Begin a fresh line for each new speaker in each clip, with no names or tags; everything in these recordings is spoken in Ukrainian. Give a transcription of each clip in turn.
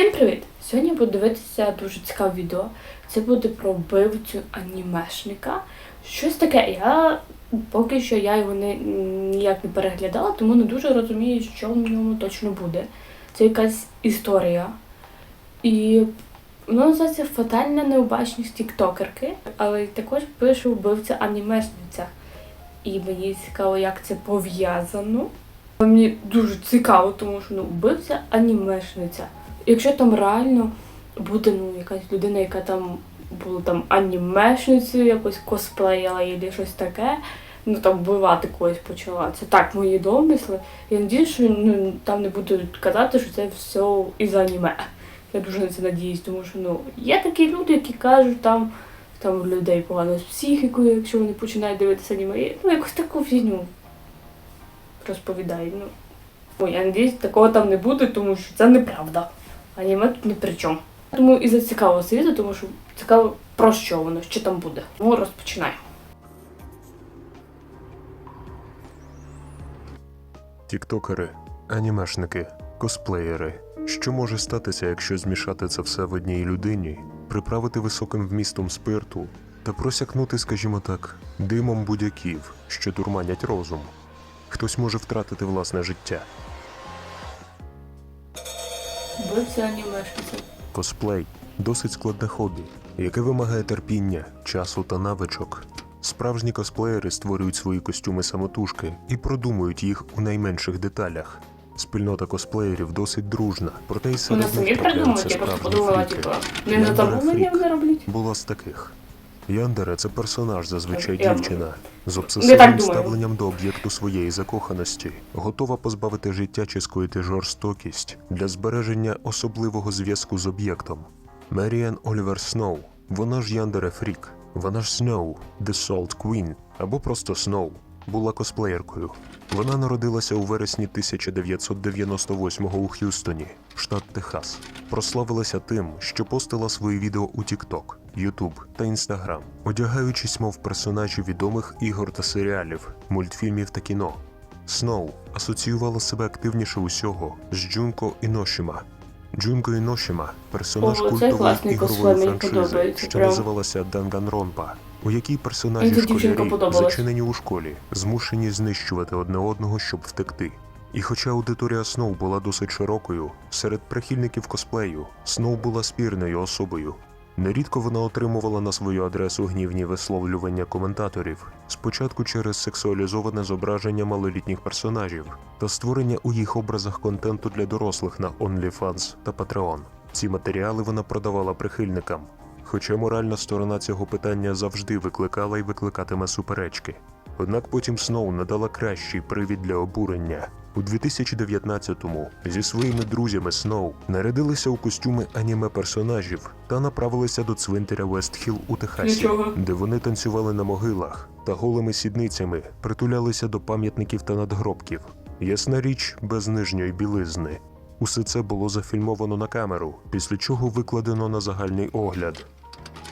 Всім привіт! Сьогодні буду дивитися дуже цікаве відео. Це буде про вбивцю анімешника. Щось таке. Я поки що я його не, ніяк не переглядала, тому не дуже розумію, що в ньому точно буде. Це якась історія. І воно називається Фатальна необачність тіктокерки, але також пише вбивця анімешниця. І мені цікаво, як це пов'язано. Мені дуже цікаво, тому що ну, вбивця анімешниця. Якщо там реально буде ну, якась людина, яка там була там анімешницею, якось косплеїла або щось таке, ну там вбивати когось почала. Це так мої домисли. Я надіюсь, що ну, там не будуть казати, що це все із аніме. Я дуже на це надіюсь, тому що ну, є такі люди, які кажуть, там, там людей погано з психікою, якщо вони починають дивитися аніме. Ну, якось таку фігню розповідають. Ну. Ой, я надіюсь, такого там не буде, тому що це неправда. Аніме тут ні при чому. Тому і зацікавило це відео, тому що цікаво про що воно, що там буде. Ну, розпочинаємо.
Тіктокери, анімешники, косплеєри. Що може статися, якщо змішати це все в одній людині, приправити високим вмістом спирту та просякнути, скажімо так, димом будь-яків, що дурманять розум? Хтось може втратити власне життя.
Вбивця анімешниця.
Косплей досить складне хобі, яке вимагає терпіння, часу та навичок. Справжні косплеєри створюють свої костюми самотужки і продумують їх у найменших деталях. Спільнота косплеєрів досить дружна, проте й серед них трапляються справжні фріки.
типу, роблять.
була з таких. Яндера це персонаж, зазвичай дівчина, з обсесивним ставленням до об'єкту своєї закоханості, готова позбавити життя чи скоїти жорстокість для збереження особливого зв'язку з об'єктом. Меріан Олівер Сноу, вона ж Яндера Фрік, вона ж Сноу, The Salt Queen, або просто Сноу, була косплеєркою. Вона народилася у вересні 1998-го у Х'юстоні, штат Техас. Прославилася тим, що постила свої відео у TikTok, YouTube та Instagram, одягаючись, мов персонажі відомих ігор та серіалів, мультфільмів та кіно. Сноу асоціювала себе активніше усього з Джунко Іношіма. Джунко Іношіма персонаж
О,
культової ігрової франшизи, що
прям.
називалася Данганронпа, у якій персонажі школярі зачинені у школі, змушені знищувати одне одного, щоб втекти. І хоча аудиторія Сноу була досить широкою, серед прихильників косплею Сноу була спірною особою. Нерідко вона отримувала на свою адресу гнівні висловлювання коментаторів, спочатку через сексуалізоване зображення малолітніх персонажів та створення у їх образах контенту для дорослих на OnlyFans та Patreon. Ці матеріали вона продавала прихильникам, хоча моральна сторона цього питання завжди викликала і викликатиме суперечки. Однак потім Сноу надала кращий привід для обурення. У 2019-му зі своїми друзями Сноу нарядилися у костюми аніме персонажів та направилися до цвинтаря Вестхіл у Техасі,
Нічого.
де вони танцювали на могилах та голими сідницями притулялися до пам'ятників та надгробків. Ясна річ, без нижньої білизни. Усе це було зафільмовано на камеру, після чого викладено на загальний огляд.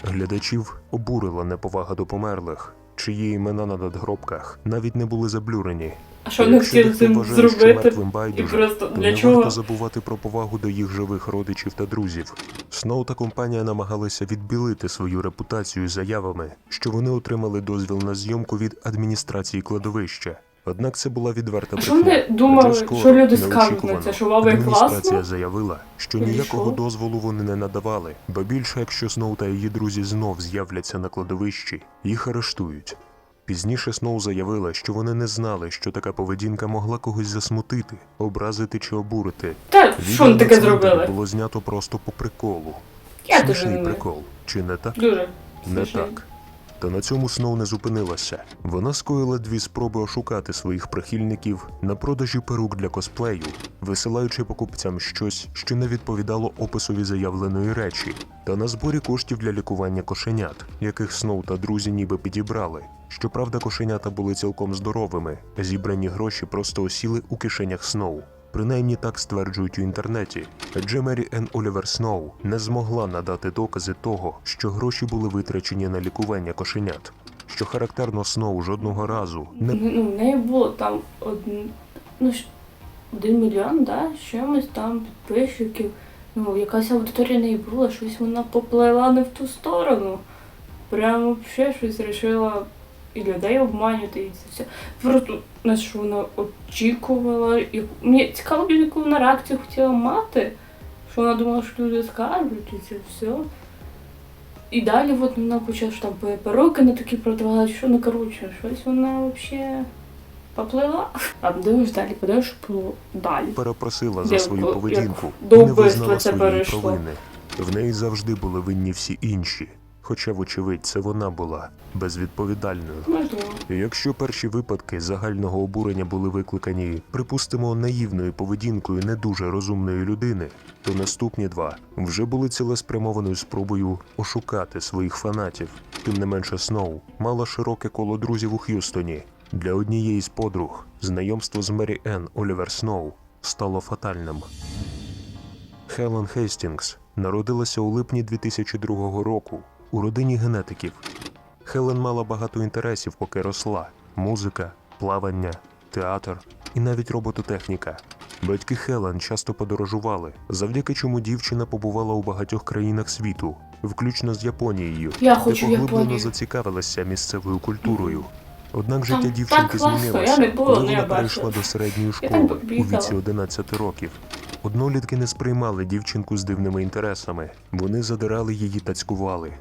Глядачів обурила неповага до померлих, чиї імена на надгробках навіть не були заблюрені.
А що вони
Якщо
хотіли
дехто
цим
вважає, що
зробити?
мертвим
І просто
то
для
не
чого?
варто забувати про повагу до їх живих родичів та друзів. Сноу та компанія намагалися відбілити свою репутацію заявами, що вони отримали дозвіл на зйомку від адміністрації кладовища. Однак це була відверта
А що вони думали,
скоро,
що люди скажуть на
неочікувано,
це, що як
адміністрація
класно?
заявила, що
І
ніякого
що?
дозволу вони не надавали, бо більше, якщо Сноу та її друзі знов з'являться на кладовищі, їх арештують. Пізніше Сноу заявила, що вони не знали, що така поведінка могла когось засмутити, образити чи обурити.
Та що вони таке зробили?
було знято просто по приколу.
Я
Смішний
не
прикол, чи не так?
Дуже.
Не
смішний.
так. Та на цьому Сноу не зупинилася. Вона скоїла дві спроби ошукати своїх прихильників на продажі перук для косплею, висилаючи покупцям щось, що не відповідало описові заявленої речі, та на зборі коштів для лікування кошенят, яких Сноу та друзі ніби підібрали. Щоправда, кошенята були цілком здоровими, зібрані гроші просто осіли у кишенях Сноу. Принаймні так стверджують у інтернеті, адже Мері Енн Олівер Сноу не змогла надати докази того, що гроші були витрачені на лікування кошенят. Що характерно Сноу жодного разу не
Ну, в неї було там один, ну, один мільйон, да, чимось там підписчиків. ну, якась аудиторія не була, щось вона поплила не в ту сторону. Прямо ще щось вирішила і людей обманювати, і це все. Просто на що вона очікувала. як- Мені цікаво, яку вона реакцію хотіла мати, що вона думала, що люди скажуть, і це все. І далі от вона почала, що там перуки не такі продавала, що ну коротше, щось вона взагалі поплила. А дивиш далі, подивиш, що було далі.
перепросила за свою поведінку
до
і не
вбивства
визнала
це
своєї провини. В неї завжди були винні всі інші, хоча, вочевидь, це вона була безвідповідальною.
Можливо.
І Якщо перші випадки загального обурення були викликані, припустимо, наївною поведінкою не дуже розумної людини, то наступні два вже були цілеспрямованою спробою ошукати своїх фанатів. Тим не менше, Сноу мала широке коло друзів у Х'юстоні. Для однієї з подруг знайомство з Мері Енн Олівер Сноу стало фатальним. Хелен Хейстінгс народилася у липні 2002 року у родині генетиків. Хелен мала багато інтересів, поки росла: музика, плавання, театр і навіть робототехніка. Батьки Хелен часто подорожували, завдяки чому дівчина побувала у багатьох країнах світу, включно з Японією,
Я
де
хочу в
поглиблено
Японію.
зацікавилася місцевою культурою. Однак життя
так
дівчинки
класно,
змінилося,
я не була,
коли
я
вона перейшла
бачила.
до середньої
Я
школи у віці 11 років. Однолітки не сприймали дівчинку з дивними інтересами. Вони задирали її та цькували.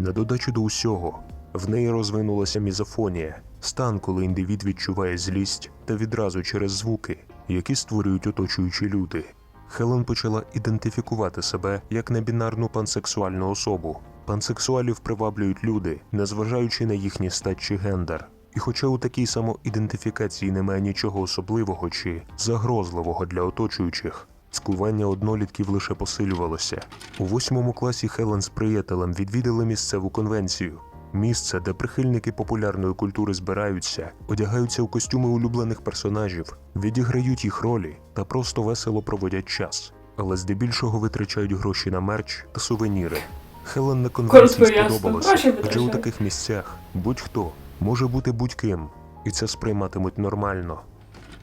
На додачу до усього, в неї розвинулася мізофонія, стан, коли індивід відчуває злість та відразу через звуки, які створюють оточуючі люди. Хелен почала ідентифікувати себе як небінарну пансексуальну особу. Пансексуалів приваблюють люди, незважаючи на їхній стать чи гендер. І хоча у такій самоідентифікації немає нічого особливого чи загрозливого для оточуючих, цькування однолітків лише посилювалося. У восьмому класі Хелен з приятелем відвідали місцеву конвенцію. Місце, де прихильники популярної культури збираються, одягаються у костюми улюблених персонажів, відіграють їх ролі та просто весело проводять час, але здебільшого витрачають гроші на мерч та сувеніри. Хелен на конвенції сподобалося, адже у таких місцях будь-хто може бути будь-ким, і це сприйматимуть нормально.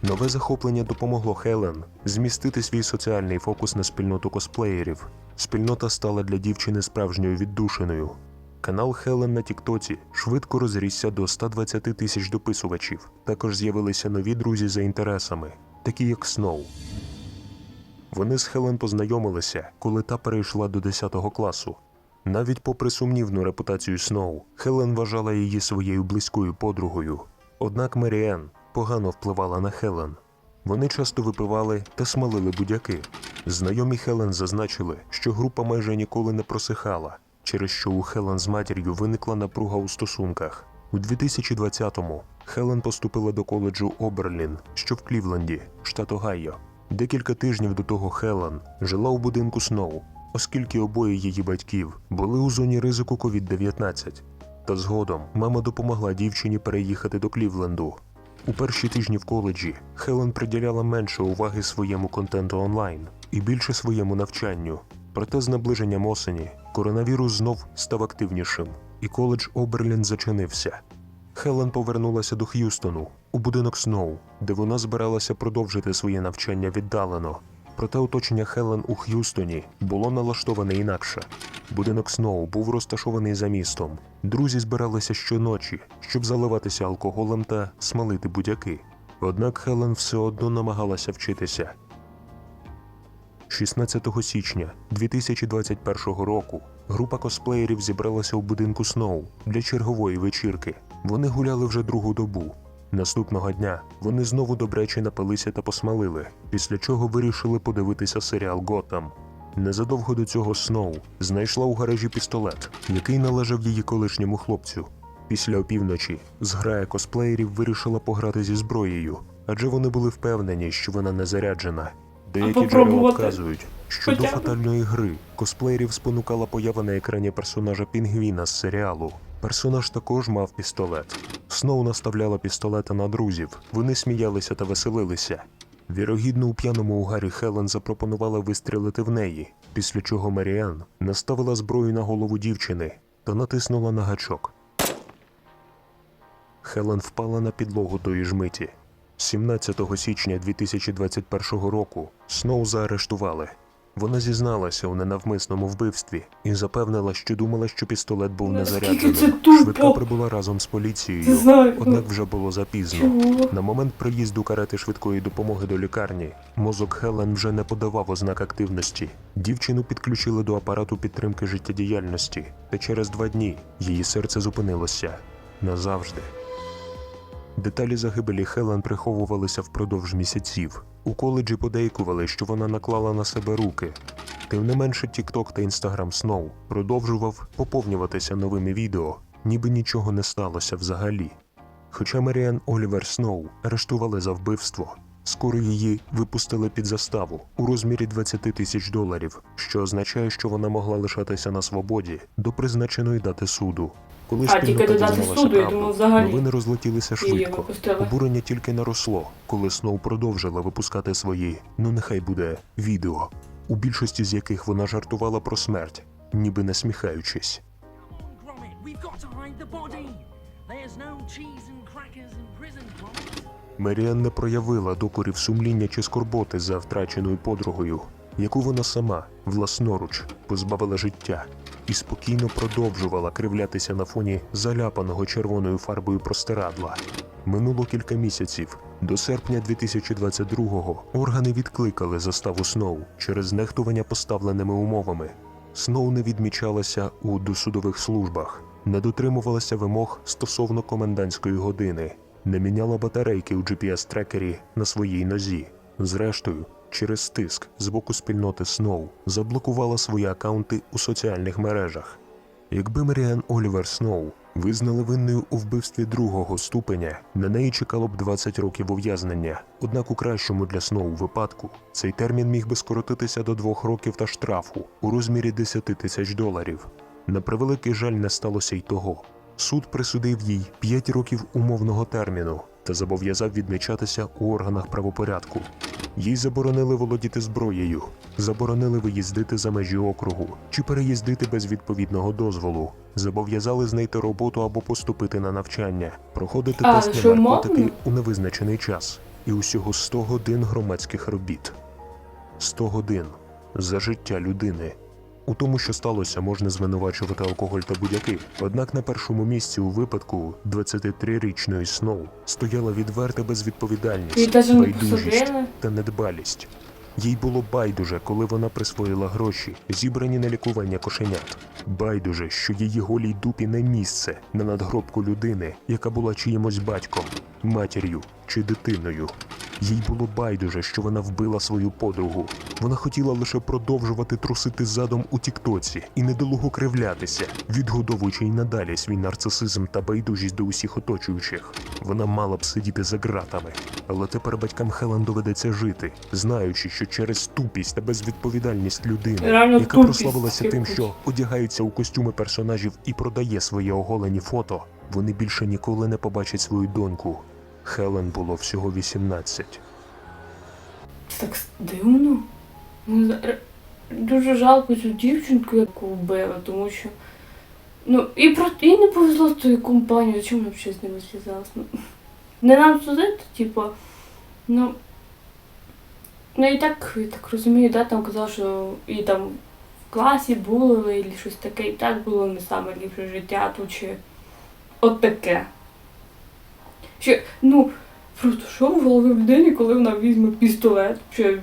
Нове захоплення допомогло Хелен змістити свій соціальний фокус на спільноту косплеєрів. Спільнота стала для дівчини справжньою віддушиною. Канал Хелен на Тіктоці швидко розрісся до 120 тисяч дописувачів. Також з'явилися нові друзі за інтересами, такі як Сноу. Вони з Хелен познайомилися, коли та перейшла до 10 класу. Навіть попри сумнівну репутацію Сноу, Хелен вважала її своєю близькою подругою. Однак Меріен погано впливала на Хелен. Вони часто випивали та смалили будяки. Знайомі Хелен зазначили, що група майже ніколи не просихала, через що у Хелен з матір'ю виникла напруга у стосунках. У 2020-му Хелен поступила до коледжу Оберлін, що в Клівленді, штат Огайо. Декілька тижнів до того Хелен жила у будинку Сноу, оскільки обоє її батьків були у зоні ризику COVID-19. Та згодом мама допомогла дівчині переїхати до Клівленду. У перші тижні в коледжі Хелен приділяла менше уваги своєму контенту онлайн і більше своєму навчанню. Проте з наближенням осені коронавірус знов став активнішим, і коледж Оберлін зачинився. Хелен повернулася до Х'юстону у будинок Сноу, де вона збиралася продовжити своє навчання віддалено. Проте оточення Хелен у Х'юстоні було налаштоване інакше. Будинок Сноу був розташований за містом. Друзі збиралися щоночі, щоб заливатися алкоголем та смалити будяки. Однак Хелен все одно намагалася вчитися. 16 січня 2021 року група косплеєрів зібралася у будинку Сноу для чергової вечірки. Вони гуляли вже другу добу. Наступного дня вони знову добряче напилися та посмалили, після чого вирішили подивитися серіал Гоtham. Незадовго до цього Сноу знайшла у гаражі пістолет, який належав її колишньому хлопцю. Після опівночі зграя косплеєрів вирішила пограти зі зброєю, адже вони були впевнені, що вона не заряджена. Деякі джерела вказують, що до фатальної гри косплеєрів спонукала поява на екрані персонажа Пінгвіна з серіалу. Персонаж також мав пістолет. Сноу наставляла пістолета на друзів. Вони сміялися та веселилися. Вірогідно, у п'яному угарі Хелен запропонувала вистрілити в неї, після чого Маріан наставила зброю на голову дівчини та натиснула на гачок. Хелен впала на підлогу тої ж миті. 17 січня 2021 року Сноу заарештували. Вона зізналася у ненавмисному вбивстві і запевнила, що думала, що пістолет був не заряджений.
це!
Швидка прибула разом з поліцією, однак вже було запізно.
Чого?
На момент приїзду карети швидкої допомоги до лікарні мозок Хелен вже не подавав ознак активності. Дівчину підключили до апарату підтримки життєдіяльності, та через два дні її серце зупинилося назавжди. Деталі загибелі Хелен приховувалися впродовж місяців. У коледжі подейкували, що вона наклала на себе руки. Тим не менше, TikTok та Instagram Snow продовжував поповнюватися новими відео, ніби нічого не сталося взагалі. Хоча Маріан Олівер Сноу арештували за вбивство, скоро її випустили під заставу у розмірі 20 тисяч доларів, що означає, що вона могла лишатися на свободі до призначеної дати суду. Коли
А,
спільнота
тільки
дізналася
суду, я
правду,
думала, взагалі
новини розлетілися
Її
швидко.
випустили.
Обурення тільки наросло, коли Сноу продовжила випускати свої, ну нехай буде, відео, у більшості з яких вона жартувала про смерть, ніби насміхаючись.
Gromit, we've got to hide the body. There's no cheese and crackers in prison, Gromit.
Меріан не проявила докорів сумління чи скорботи за втраченою подругою, яку вона сама, власноруч, позбавила життя, і спокійно продовжувала кривлятися на фоні заляпаного червоною фарбою простирадла. Минуло кілька місяців. До серпня 2022-го органи відкликали заставу Сноу через нехтування поставленими умовами. Сноу не відмічалася у досудових службах, не дотримувалася вимог стосовно комендантської години, не міняла батарейки у GPS-трекері на своїй нозі. Зрештою, через тиск з боку спільноти Сноу заблокувала свої акаунти у соціальних мережах. Якби Маріан Олівер Сноу визнали винною у вбивстві другого ступеня, на неї чекало б 20 років ув'язнення. Однак у кращому для Сноу випадку цей термін міг би скоротитися до двох років та штрафу у розмірі 10 тисяч доларів. На превеликий жаль не сталося й того. Суд присудив їй 5 років умовного терміну та зобов'язав відмічатися у органах правопорядку. Їй заборонили володіти зброєю, заборонили виїздити за межі округу чи переїздити без відповідного дозволу, зобов'язали знайти роботу або поступити на навчання, проходити
А,
тест на наркотики
мовно?
у невизначений час і усього 100 годин громадських робіт. 100 годин за життя людини. У тому, що сталося, можна звинувачувати алкоголь та будь-яки. Однак на першому місці у випадку 23-річної Сноу стояла відверта безвідповідальність, байдужість та недбалість. Їй було байдуже, коли вона присвоїла гроші, зібрані на лікування кошенят. Байдуже, що її голій дупі не місце на надгробку людини, яка була чиїмось батьком, матір'ю чи дитиною. Їй було байдуже, що вона вбила свою подругу. Вона хотіла лише продовжувати трусити задом у тіктоці і недолуго кривлятися, відгодовуючи й надалі свій нарцисизм та байдужість до усіх оточуючих. Вона мала б сидіти за ґратами, але тепер батькам Хелен доведеться жити, знаючи, що через тупість та безвідповідальність людини,
Реально
яка
тупість
прославилася тим, що одягається у костюми персонажів і продає свої оголені фото, вони більше ніколи не побачать свою доньку. Хелен було всього 18.
Це так дивно. Ну, Дуже жалко цю дівчинку, яку вбили, тому що. Ну, і про і не повезло з тою компанією, чому вона взагалі з ними зв'язалась? Ну, не нам судити, типу, ну. Ну і так, я так розумію, да, там казав, що і там в класі було, і щось таке, і так було не саме ліпше життя тут чи от таке. Що, ну, Просто що в голові людини, коли вона візьме пістолет, чи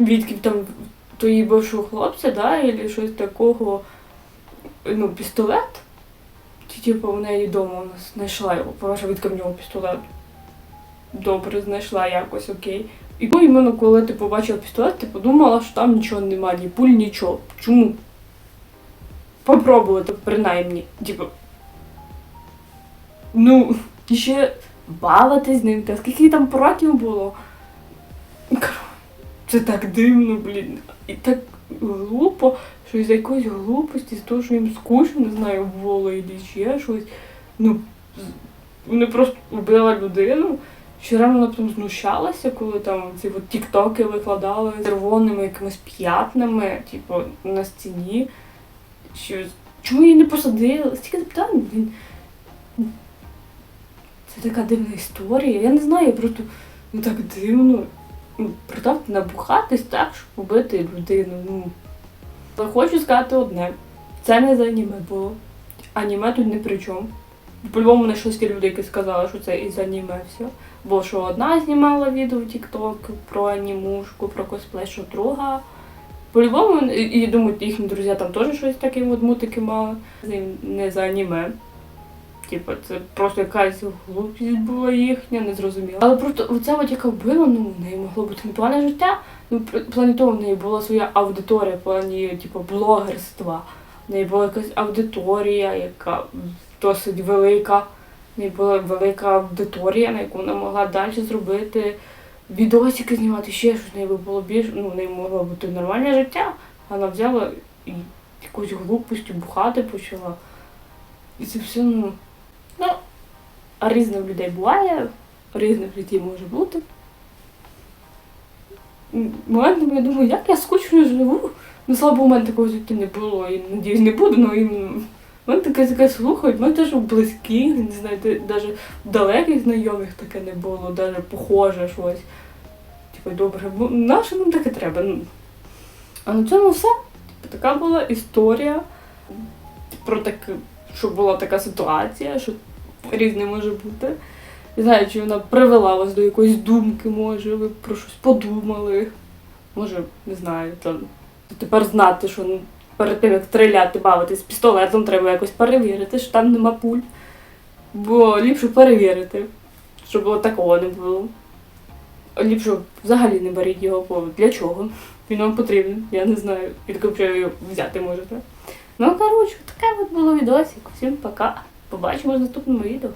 відків там то її бившого хлопця, да, і щось такого, ну, пістолет. Чи типу в неї вдома нас знайшла його, відка в нього пістолет. Добре, знайшла якось, окей. І ну, іменно коли ти побачила пістолет, ти подумала, що там нічого немає, ні пуль, нічого. Чому? Попробувати, принаймні. Типу. Ну, і ще бавитись з ним, та скільки там років було. Це так дивно, блін. І так глупо, що із якоїсь глупості, з того, що їм скучно, не знаю, було і ще щось. Ну, вони просто вбили людину. Що реально вона потім знущалася, коли там ці от тіктоки викладали з червоними якимись п'ятнами, типу, на стіні. Що, чому її не посадили? Стільки запитань, блін. Це така дивна історія. Я не знаю, я просто ну так дивно. ну, продавати набухатись так, щоб побити людину. Ну. Але хочу сказати одне: це не за аніме було. Аніме тут не при чому. По-любому не щось людей, які сказали, що це із аніме все. Бо що одна знімала відео в TikTok про анімушку, про косплей, що друга. По-любому, і, думаю, їхні друзі там теж щось таке от мутики мали. Не за аніме. Типа, це просто якась глупість була їхня, незрозуміла. Але просто оця от яка вбила, ну, в неї могло бути непогане життя. Ну, плані того, в неї була своя аудиторія, в плані, типу, блогерства. В неї була якась аудиторія, яка досить велика. В неї була велика аудиторія, на яку вона могла далі зробити відосики знімати, ще щось в неї було більш, ну, в неї могло бути нормальне життя. Вона взяла і якусь глупостю бухати почала. І це все. Ну, в людей буває, різне в житті може бути. Моментами я думаю, як я скучно живу. Ну, слава Богу, у мене такого життя не було і надіюсь не буде, і ну, мене таке таке слухають, мене теж близьких, не знаю, навіть далеких знайомих таке не було, навіть похоже щось. Типу, добре, бо наше нам таке треба. Ну. А на цьому все. Типу, така була історія про таке, що була така ситуація, що різне може бути. Не знаю, чи вона привела вас до якоїсь думки, може, ви про щось подумали. Може, не знаю, там тепер знати, що ну, перед тим, як стріляти, бавитись з пістолетом, треба якось перевірити, що там нема пуль. Бо ліпше перевірити, щоб такого не було. Ліпше взагалі не беріть його, бо для чого? Він вам потрібен, я не знаю, ви його взяти можете. Ну, коротше, таке от було відосик. Всім пока. Побачимо в наступному відео.